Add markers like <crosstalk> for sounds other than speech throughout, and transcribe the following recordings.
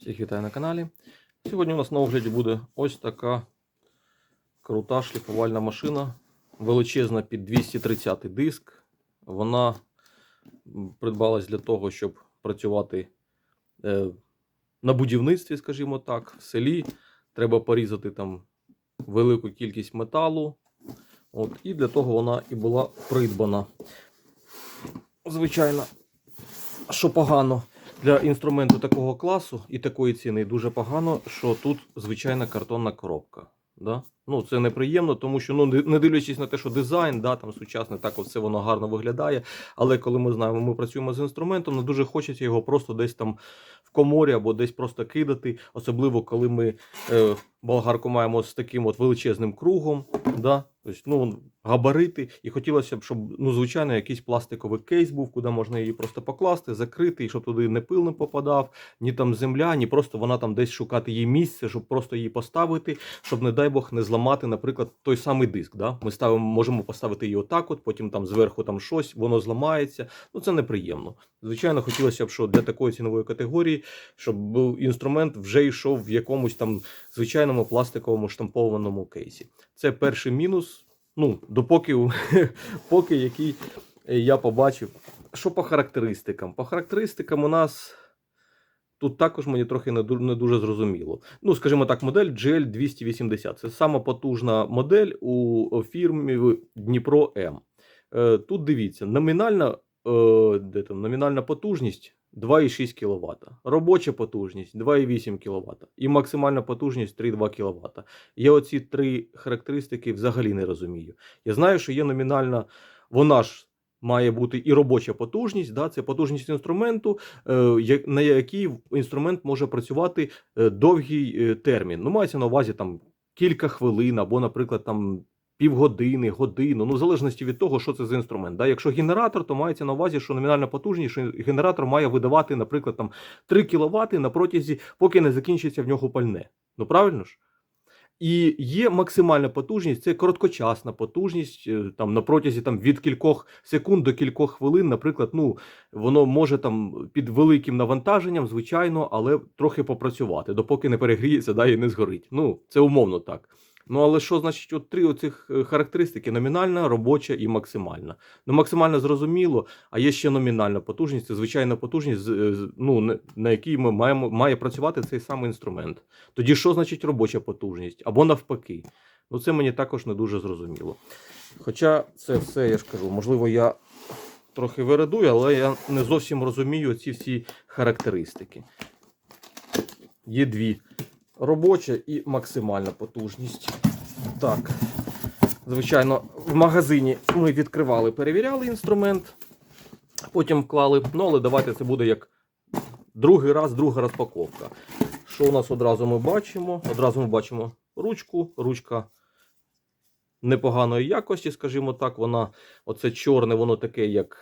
Всіх вітаю на каналі. Сьогодні у нас на огляді буде ось така крута шліфувальна машина. Величезна під 230 диск. Вона придбалась для того, щоб працювати е, на будівництві, скажімо так, в селі. Треба порізати там велику кількість металу. От, і для того вона і була придбана. Звичайно, що погано для інструменту такого класу і такої ціни дуже погано, що тут звичайна картонна коробка. Да? Ну, це неприємно, тому що ну, не дивлячись на те, що дизайн, да, там сучасний, так все воно гарно виглядає. Але коли ми знаємо, ми працюємо з інструментом, не дуже хочеться його просто десь там в коморі або десь просто кидати. Особливо коли ми е, болгарку маємо з таким от величезним кругом. Да? Тобто, ну, габарити, і хотілося б, щоб ну, звичайно якийсь пластиковий кейс був, куди можна її просто покласти, закрити, і щоб туди не пил не попадав, ні там земля, ні просто вона там десь шукати їй місце, щоб просто її поставити, щоб, не дай Бог, не зламати, наприклад, той самий диск. Да? Ми ставимо, можемо поставити її отак, от, потім там зверху там щось, воно зламається. Ну це неприємно. Звичайно, хотілося б, що для такої цінової категорії, щоб інструмент вже йшов в якомусь там звичайному пластиковому штампованому кейсі. Це перший мінус. Ну, допоки <laughs> поки який я побачив. Що по характеристикам? По характеристикам у нас тут також мені трохи не ду- не дуже зрозуміло. Ну, скажімо так, модель GL280. Це сама потужна модель у фірмі Дніпро М. Е, Тут дивіться, номінальна, е, де там, номінальна потужність 2,6 кВт, робоча потужність 2,8 кВт і максимальна потужність 3,2 кВт. Я оці три характеристики взагалі не розумію. Я знаю, що є номінальна, вона ж має бути і робоча потужність, да, це потужність інструменту, е, на якій інструмент може працювати е, довгий е, термін. Ну, мається на увазі там кілька хвилин або, наприклад, там. Півгодини, годину, ну в залежності від того, що це за інструмент. Да? Якщо генератор, то мається на увазі, що номінальна потужність, що генератор має видавати, наприклад, там 3 кВт на протязі, поки не закінчиться в нього пальне. Ну правильно ж? І є максимальна потужність, це короткочасна потужність, е, там на протязі там від кількох секунд до кількох хвилин, наприклад, ну воно може там під великим навантаженням, звичайно, але трохи попрацювати, допоки не перегріється, да, і не згорить. Ну, це умовно так. Ну, але що значить, от три оцих е, характеристики: номінальна, робоча і максимальна. Ну, максимально зрозуміло, а є ще номінальна потужність, це звичайна потужність, з- ну, на якій ми маємо має працювати цей самий інструмент. Тоді що значить робоча потужність? Або навпаки. Ну, це мені також не дуже зрозуміло. Хоча це все, я ж кажу, можливо, я трохи вирадую, але я не зовсім розумію ці всі характеристики. Є дві робоча і максимальна потужність. Так. Звичайно, в магазині ми відкривали, перевіряли інструмент, потім вклали. Ну, але давайте це буде як другий раз, друга розпаковка. Що у нас одразу ми бачимо? Одразу ми бачимо ручку. Ручка непоганої якості, скажімо так. Вона, оце чорне, воно таке, як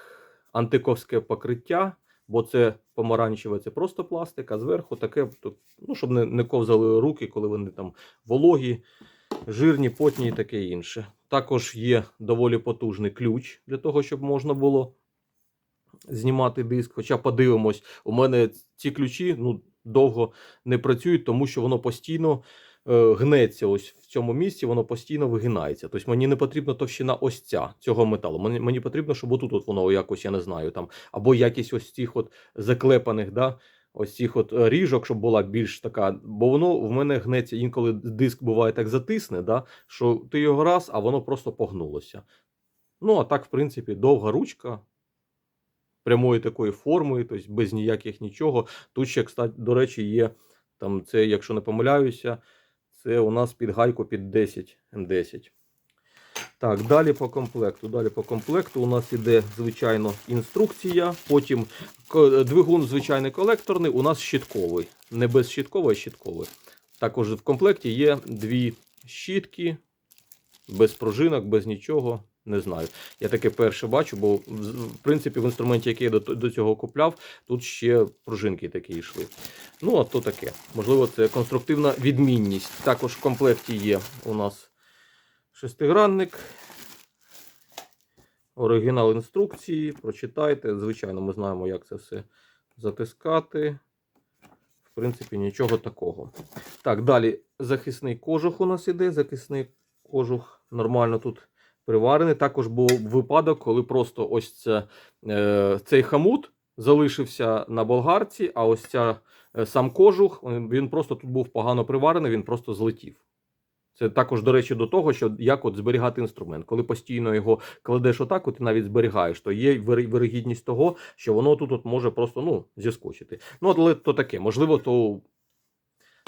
антиковське покриття, бо це помаранчеве, це просто пластик, а зверху таке, ну, щоб не, не ковзали руки, коли вони там вологі, жирні, потні і таке інше. Також є доволі потужний ключ для того, щоб можна було знімати диск. Хоча подивимось, у мене ці ключі ну, довго не працюють, тому що воно постійно гнеться ось в цьому місці, воно постійно вигинається. Тобто мені не потрібна товщина ось ця цього металу. Мені, мені потрібно, щоб отут от воно якось, я не знаю, там, або якість ось цих от заклепаних, да, ось цих от е, ріжок, щоб була більш така. Бо воно в мене гнеться інколи диск буває так затисне, да, що ти його раз, а воно просто погнулося. Ну, а так, в принципі, довга ручка, прямої такої форми, тобто без ніяких нічого. Тут ще, кстати, до речі, є там це, якщо не помиляюся, це у нас під гайку під 10 М10. Так, далі по комплекту. Далі по комплекту у нас іде, звичайно, інструкція. Потім двигун звичайний колекторний, у нас щитковий. Не без щиткового, а щітковий. Також в комплекті є дві щітки, без пружинок, без нічого. Не знаю. Я таке перше бачу, бо в принципі в інструменті, який я до, до цього купляв, тут ще пружинки такі йшли. Ну, а то таке. Можливо, це конструктивна відмінність. Також в комплекті є у нас шестигранник. Оригінал інструкції. Прочитайте. Звичайно, ми знаємо, як це все затискати. В принципі, нічого такого. Так, далі захисний кожух у нас іде. Захисний кожух нормально тут приварений. Також був випадок, коли просто ось це, е, цей хамут залишився на болгарці, а ось ця, е, сам кожух, він він просто тут був погано приварений, він просто злетів. Це також, до речі, до того, що як от зберігати інструмент. Коли постійно його кладеш отак, от і навіть зберігаєш, то є вирогідність того, що воно тут от може просто ну, зіскочити. Ну, але то таке, можливо, то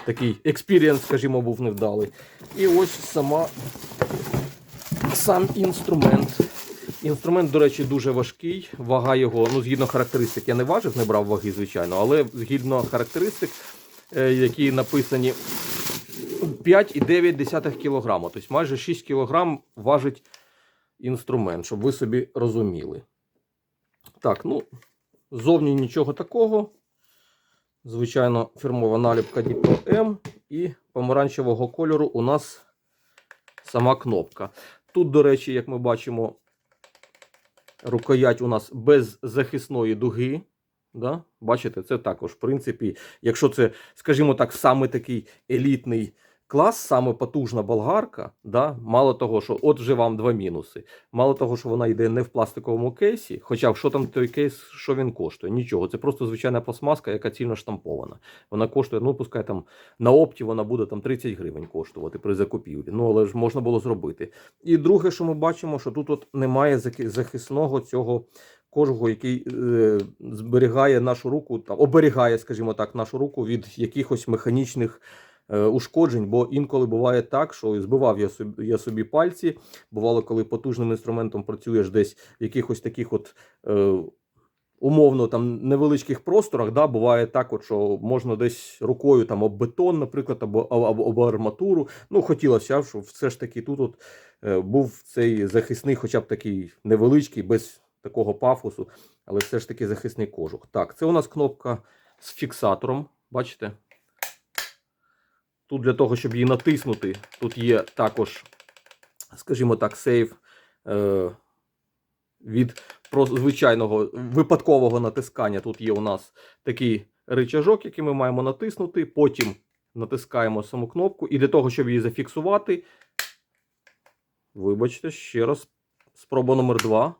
такий експірієнс, скажімо, був невдалий. І ось сама сам інструмент. Інструмент, до речі, дуже важкий. Вага його, ну, згідно характеристик, я не важив, не брав ваги, звичайно, але згідно характеристик, е, які написані 5,9 кг. Тобто майже 6 кг важить інструмент, щоб ви собі розуміли. Так, ну, зовні нічого такого. Звичайно, фірмова наліпка Diplo M і помаранчевого кольору у нас сама кнопка. Тут, до речі, як ми бачимо, рукоять у нас без захисної дуги. Да? Бачите, це також, в принципі, якщо це, скажімо так, саме такий елітний клас, саме потужна болгарка, да? мало того, що от вже вам два мінуси. Мало того, що вона йде не в пластиковому кейсі, хоча що там той кейс, що він коштує? Нічого. Це просто звичайна пластмаска, яка цільно штампована. Вона коштує, ну пускай там на опті вона буде там 30 гривень коштувати при закупівлі. Ну але ж можна було зробити. І друге, що ми бачимо, що тут от немає захисного цього кожугу, який е, зберігає нашу руку, там оберігає, скажімо так, нашу руку від якихось механічних ушкоджень. Бо інколи буває так, що збивав я собі, я собі пальці. Бувало, коли потужним інструментом працюєш десь в якихось таких от. Е, Умовно, там невеличких просторах, да, буває так, от, що можна десь рукою там об бетон, наприклад, або, або, або арматуру. Ну, хотілося, щоб все ж таки тут от, е, був цей захисний, хоча б такий невеличкий, без такого пафосу, але все ж таки захисний кожух. Так, це у нас кнопка з фіксатором. Бачите? Тут для того, щоб її натиснути, тут є також, скажімо так, сейф е, від звичайного випадкового натискання. Тут є у нас такий рычажок, який ми маємо натиснути. Потім натискаємо саму кнопку. І для того, щоб її зафіксувати, вибачте, ще раз. Спроба номер 2.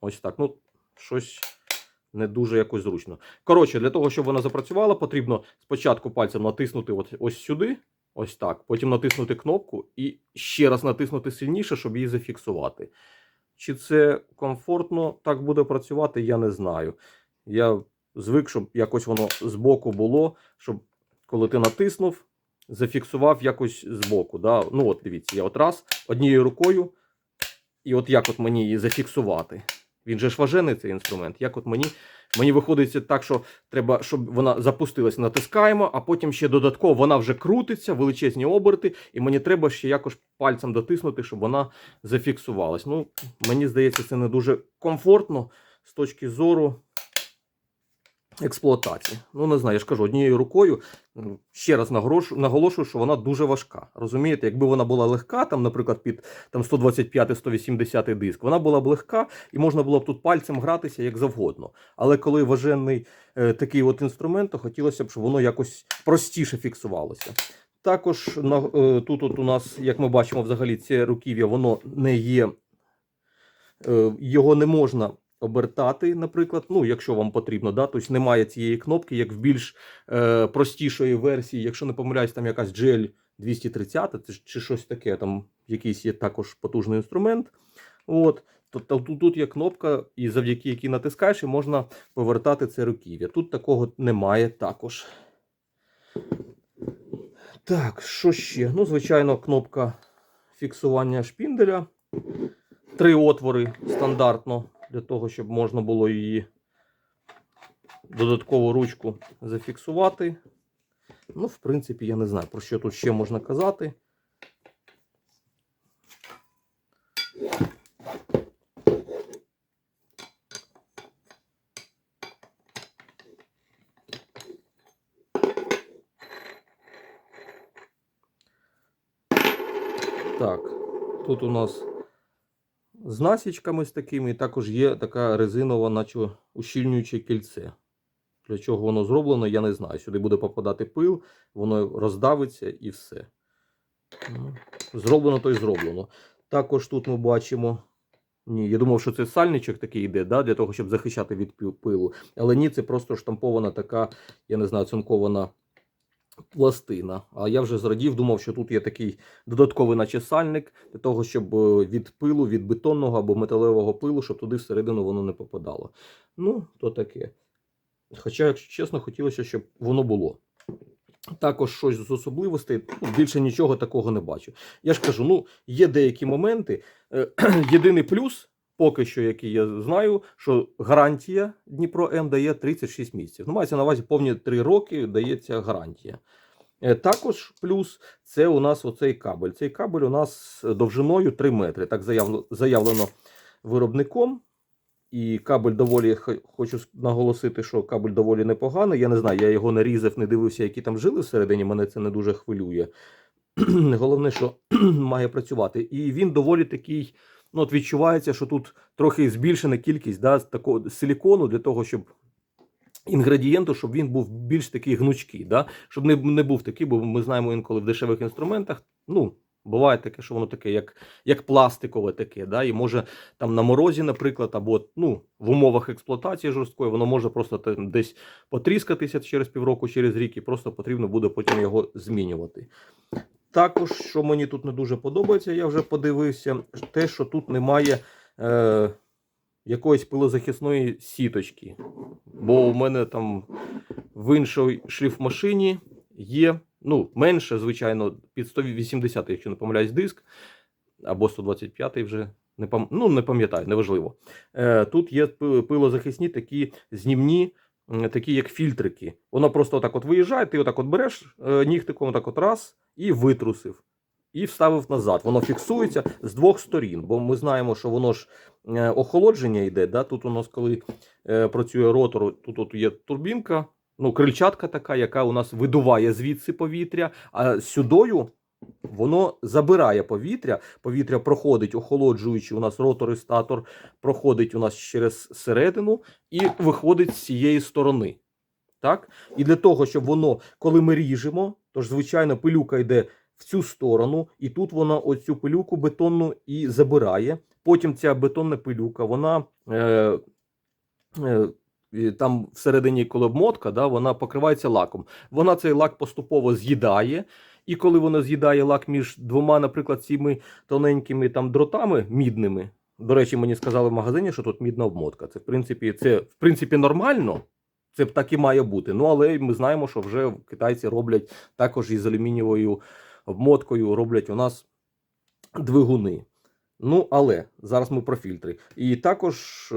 Ось так. Ну, щось не дуже якось зручно. Коротше, для того, щоб вона запрацювала, потрібно спочатку пальцем натиснути от, ось сюди. Ось так. Потім натиснути кнопку і ще раз натиснути сильніше, щоб її зафіксувати. Чи це комфортно так буде працювати, я не знаю. Я звик, щоб якось воно збоку було, щоб коли ти натиснув, зафіксував якось збоку. Да? Ну, от дивіться, я от раз однією рукою, і от як от мені її зафіксувати. Він же ж важений цей інструмент. Як от мені, мені виходить так, що треба, щоб вона запустилась, натискаємо, а потім ще додатково вона вже крутиться, величезні оберти, і мені треба ще якось пальцем дотиснути, щоб вона зафіксувалась. Ну, мені здається, це не дуже комфортно з точки зору експлуатації. Ну, не знаю, я ж кажу, однією рукою ще раз наголошую, що вона дуже важка. Розумієте, якби вона була легка, там, наприклад, під там 125-180 диск, вона була б легка і можна було б тут пальцем гратися як завгодно. Але коли важений е, такий от інструмент, то хотілося б, щоб воно якось простіше фіксувалося. Також на, е, тут от у нас, як ми бачимо, взагалі це руків'я, воно не є, е, його не можна обертати, наприклад, ну, якщо вам потрібно, да, тобто немає цієї кнопки, як в більш е, простішої версії, якщо не помиляюсь, там якась GL 230 це чи щось таке, там якийсь є також потужний інструмент. От. Тобто тут є кнопка, і завдяки якій натискаєш, і можна повертати це руків'я. Тут такого немає також. Так, що ще? Ну, звичайно, кнопка фіксування шпінделя. Три отвори стандартно для того, щоб можна було її додаткову ручку зафіксувати. Ну, в принципі, я не знаю, про що тут ще можна казати. Так, тут у нас з насічками з такими, і також є така резинова, наче ущільнююче кільце. Для чого воно зроблено, я не знаю. Сюди буде попадати пил, воно роздавиться і все. Ну, Зроблено, то й зроблено. Також тут ми бачимо. Ні, я думав, що це сальничок такий йде, да, для того, щоб захищати від пилу. Але ні, це просто штампована така, я не знаю, цинкована пластина. А я вже зрадів, думав, що тут є такий додатковий, наче сальник, для того, щоб е, від пилу, від бетонного або металевого пилу, щоб туди всередину воно не попадало. Ну, то таке. Хоча, якщо чесно, хотілося, щоб воно було. Також щось з особливостей, ну, більше нічого такого не бачу. Я ж кажу, ну, є деякі моменти. Е, <clears throat> Єдиний плюс, поки що, який я знаю, що гарантія Дніпро М дає 36 місяців. Ну, мається на увазі повні 3 роки дається гарантія. Е, Також плюс це у нас оцей кабель. Цей кабель у нас довжиною 3 метри. Так заявлено, заявлено виробником. І кабель доволі хочу наголосити, що кабель доволі непоганий. Я не знаю, я його не різав, не дивився, які там жили всередині. Мене це не дуже хвилює. <clears throat> Головне, що <clears throat> має працювати. І він доволі такий. Ну, от відчувається, що тут трохи збільшена кількість да, такого силікону для того, щоб інгредієнту, щоб він був більш такий гнучкий, да? щоб не, не був такий, бо ми знаємо інколи в дешевих інструментах. Ну, буває таке, що воно таке, як, як пластикове таке, да? і може там на морозі, наприклад, або ну, в умовах експлуатації жорсткої, воно може просто там десь потріскатися через півроку, через рік, і просто потрібно буде потім його змінювати. Також, що мені тут не дуже подобається, я вже подивився, те, що тут немає е, якоїсь пилозахисної сіточки. Бо у мене там в іншій шліфмашині є, ну, менше, звичайно, під 180, якщо не помиляюсь, диск, або 125 вже. Не пам... Ну, не пам'ятаю, неважливо. Е, тут є пилозахисні такі знімні, такі як фільтрики. Воно просто отак от виїжджає, ти отак от береш е, нігтиком, отак от раз і витрусив. І вставив назад. Воно фіксується з двох сторін, бо ми знаємо, що воно ж е, охолодження йде. Да? Тут у нас, коли е, працює ротор, тут от є турбінка, ну, крильчатка така, яка у нас видуває звідси повітря, а сюдою воно забирає повітря. Повітря проходить, охолоджуючи у нас ротор і статор, проходить у нас через середину і виходить з цієї сторони. Так? І для того, щоб воно, коли ми ріжемо, то ж, звичайно, пилюка йде в цю сторону, і тут вона оцю пилюку бетонну і забирає. Потім ця бетонна пилюка, вона е, е, там всередині, коли обмотка, да, вона покривається лаком. Вона цей лак поступово з'їдає. І коли вона з'їдає лак між двома, наприклад, цими тоненькими там дротами мідними. До речі, мені сказали в магазині, що тут мідна обмотка. Це в принципі, це в принципі нормально. Це так і має бути. Ну але ми знаємо, що вже китайці роблять також із алюмінієвою обмоткою, роблять у нас двигуни. Ну, але зараз ми про фільтри. І також е,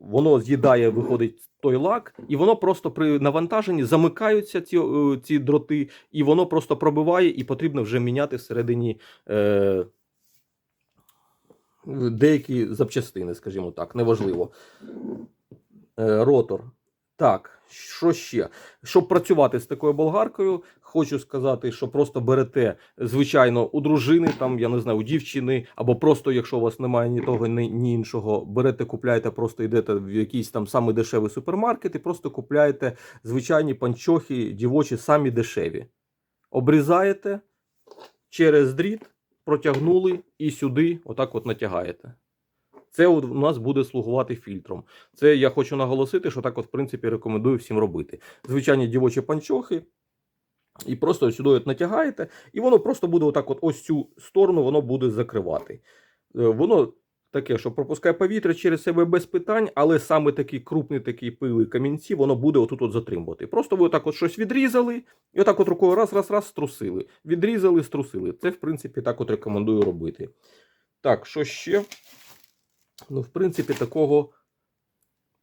воно з'їдає, виходить той лак, і воно просто при навантаженні замикаються ці, е, ці дроти, і воно просто пробиває, і потрібно вже міняти всередині е, деякі запчастини, скажімо так, неважливо. Е, ротор. Так, що ще? Щоб працювати з такою болгаркою, хочу сказати, що просто берете, звичайно, у дружини, там, я не знаю, у дівчини, або просто, якщо у вас немає ні того, ні, ні іншого, берете, купляєте, просто йдете в якийсь там самий дешевий супермаркет і просто купляєте звичайні панчохи, дівочі, самі дешеві. Обрізаєте через дріт, протягнули і сюди, отак от натягаєте. Це у нас буде слугувати фільтром. Це я хочу наголосити, що так, от, в принципі, рекомендую всім робити. Звичайні дівочі панчохи, і просто сюди от натягаєте, і воно просто буде отак, от ось цю сторону воно буде закривати. Е, Воно таке, що пропускає повітря через себе без питань, але саме такий крупний такий пил і камінці, воно буде отут от затримувати. Просто ви отак от щось відрізали, і отак от рукою раз, раз, раз струсили. Відрізали, струсили. Це, в принципі, так от рекомендую робити. Так, що ще? Ну, в принципі, такого,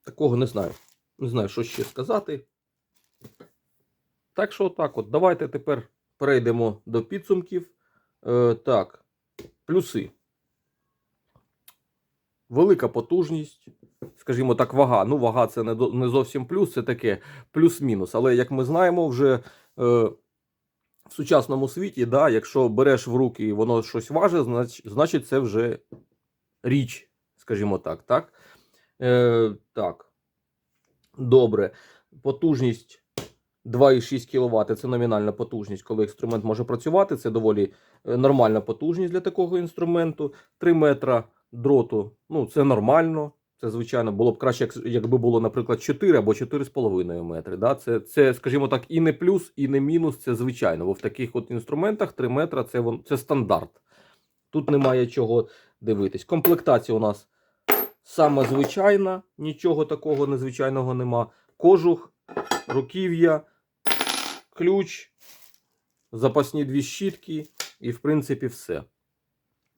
такого не знаю. Не знаю, що ще сказати. Так що, так от, давайте тепер перейдемо до підсумків. Е, так, плюси. Велика потужність, скажімо так, вага. Ну, вага це не, не зовсім плюс, це таке плюс-мінус. Але як ми знаємо, вже е, в сучасному світі, да, якщо береш в руки і воно щось важить, знач, значить це вже річ, скажімо так. Так. Е, так. Добре. потужність 2,6 кВт це номінальна потужність, коли інструмент може працювати. Це доволі е, нормальна потужність для такого інструменту. 3 метра дроту ну це нормально. Це, звичайно, було б краще, якби було, наприклад, 4 або 4,5 метри. Да? Це, це, скажімо так, і не плюс, і не мінус, це звичайно. Бо в таких от інструментах 3 метра це, це стандарт. Тут немає чого дивитись. Комплектація у нас саме звичайна, нічого такого незвичайного нема. Кожух, руків'я, ключ, запасні дві щітки і, в принципі, все.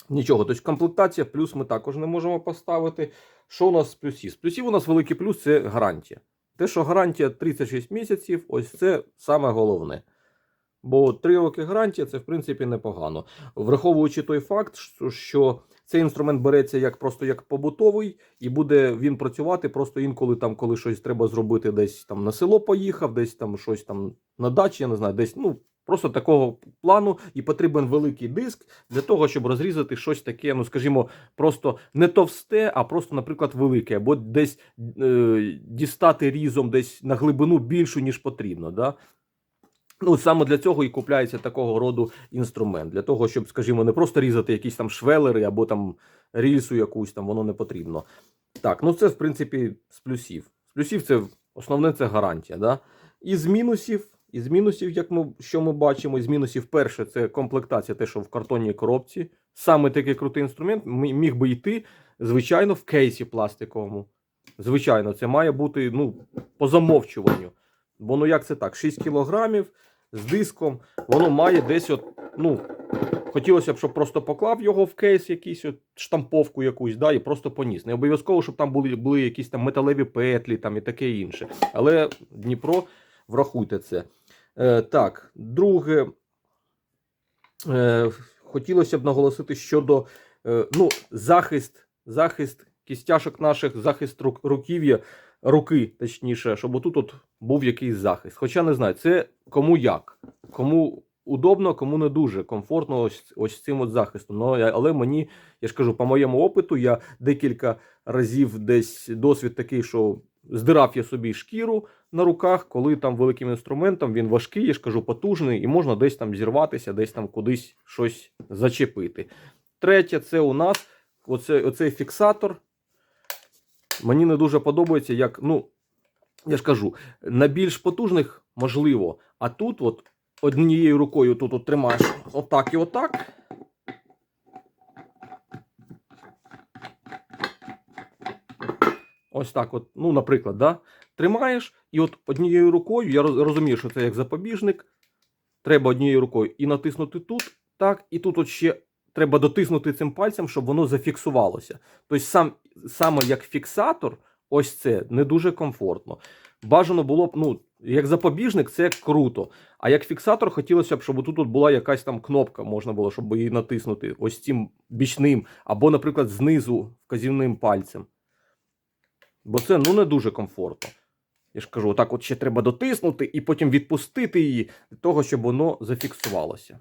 Нічого, тобто комплектація, плюс ми також не можемо поставити. Що у нас з плюсів? З плюсів у нас великий плюс це гарантія. Те, що гарантія 36 місяців, ось це саме головне. Бо 3 роки гарантія це в принципі непогано. Враховуючи той факт, що цей інструмент береться як просто як побутовий, і буде він працювати просто інколи там, коли щось треба зробити, десь там на село поїхав, десь там щось там на дачі, я не знаю, десь ну. Просто такого плану і потрібен великий диск для того, щоб розрізати щось таке, ну скажімо, просто не товсте, а просто, наприклад, велике, або десь е, дістати різом десь на глибину більшу, ніж потрібно. Да? Ну, саме для цього і купляється такого роду інструмент. Для того, щоб, скажімо, не просто різати якісь там швелери або там рільсу якусь там, воно не потрібно. Так, ну це в принципі з плюсів. З плюсів це основне це гарантія. Да? І з мінусів, і з мінусів, як ми що ми бачимо, з мінусів перше, це комплектація, те, що в картонній коробці. Саме такий крутий інструмент міг би йти, звичайно, в кейсі пластиковому. Звичайно, це має бути ну, по замовчуванню. Бо ну як це так? 6 кілограмів з диском, воно має десь от, ну, хотілося б, щоб просто поклав його в кейс, якийсь от штамповку якусь, да, і просто поніс. Не обов'язково, щоб там були, були якісь там металеві петлі там, і таке інше. Але Дніпро, врахуйте це. Е, так, друге, е, хотілося б наголосити щодо е, ну, захист, захист кістяшок наших, захист рук, руків'я, руки, точніше, щоб отут от був якийсь захист. Хоча не знаю, це кому як, кому удобно, кому не дуже комфортно ось, ось цим от захистом. Ну, я- але мені, я ж кажу, по моєму опиту, я декілька разів десь досвід такий, що здирав я собі шкіру на руках, коли там великим інструментом він важкий, я ж кажу, потужний, і можна десь там зірватися, десь там кудись щось зачепити. Третє, це у нас оце, оцей фіксатор. Мені не дуже подобається, як, ну, я ж кажу, на більш потужних можливо, а тут от однією рукою тут от тримаєш отак і отак. Ось так, от, ну, наприклад, да? тримаєш, і от однією рукою, я розумію, що це як запобіжник. Треба однією рукою і натиснути тут, так, і тут от ще треба дотиснути цим пальцем, щоб воно зафіксувалося. Тобто, сам, саме як фіксатор, ось це не дуже комфортно. Бажано було б, ну, як запобіжник, це круто. А як фіксатор, хотілося б, щоб тут була якась там кнопка, можна було, щоб її натиснути ось цим бічним, або, наприклад, знизу вказівним пальцем. Бо це ну не дуже комфортно. Я ж кажу, отак от ще треба дотиснути і потім відпустити її для того, щоб воно зафіксувалося.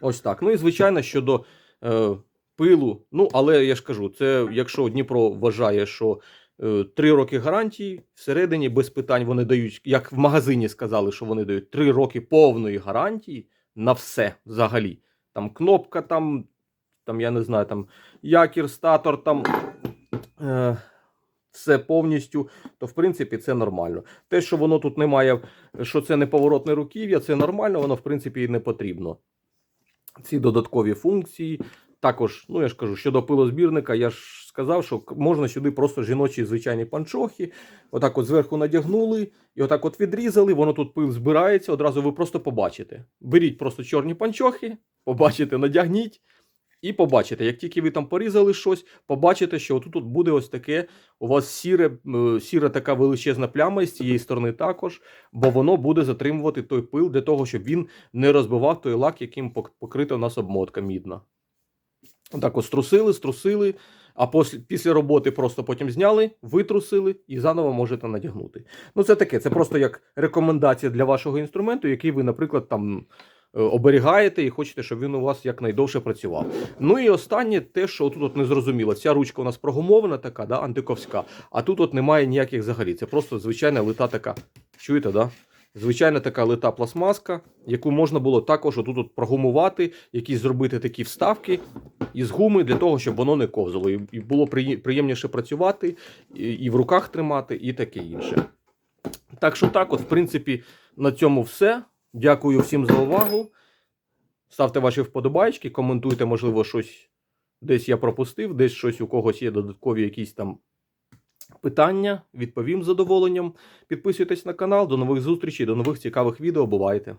Ось так. Ну і звичайно, щодо е, пилу. Ну, але я ж кажу, це якщо Дніпро вважає, що е, 3 роки гарантії, всередині без питань вони дають, як в магазині сказали, що вони дають 3 роки повної гарантії на все взагалі. Там кнопка, там, там я не знаю, там якір, статор, там. Е, все повністю, то в принципі це нормально. Те, що воно тут немає, що це не поворотне руків'я, це нормально, воно в принципі і не потрібно. Ці додаткові функції. Також, ну я ж кажу, щодо пилозбірника, я ж сказав, що можна сюди просто жіночі звичайні панчохи. Отак от зверху надягнули, і отак от відрізали, воно тут пил збирається, одразу ви просто побачите. Беріть просто чорні панчохи, побачите, надягніть. І побачите, як тільки ви там порізали щось, побачите, що тут от буде ось таке у вас сіре, сіра така величезна пляма з цієї сторони також, бо воно буде затримувати той пил для того, щоб він не розбивав той лак, яким покрита у нас обмотка мідна. Так от струсили, струсили, а після, після роботи просто потім зняли, витрусили і заново можете надягнути. Ну, це таке, це просто як рекомендація для вашого інструменту, який ви, наприклад, там е, оберігаєте і хочете, щоб він у вас якнайдовше працював. Ну і останнє, те, що тут от не зрозуміло. Ця ручка у нас прогумована така, да, антиковська, а тут от немає ніяких взагалі. Це просто звичайна лита така. Чуєте, да? Звичайна така лита пластмаска, яку можна було також отут от прогумувати, якісь зробити такі вставки із гуми для того, щоб воно не ковзало. І було приємніше працювати, і в руках тримати, і таке інше. Так що так, от, в принципі, на цьому все. Дякую всім за увагу. Ставте ваші вподобайки, коментуйте, можливо, щось десь я пропустив, десь щось у когось є додаткові якісь там питання. Відповім з задоволенням. Підписуйтесь на канал. До нових зустрічей, до нових цікавих відео. Бувайте!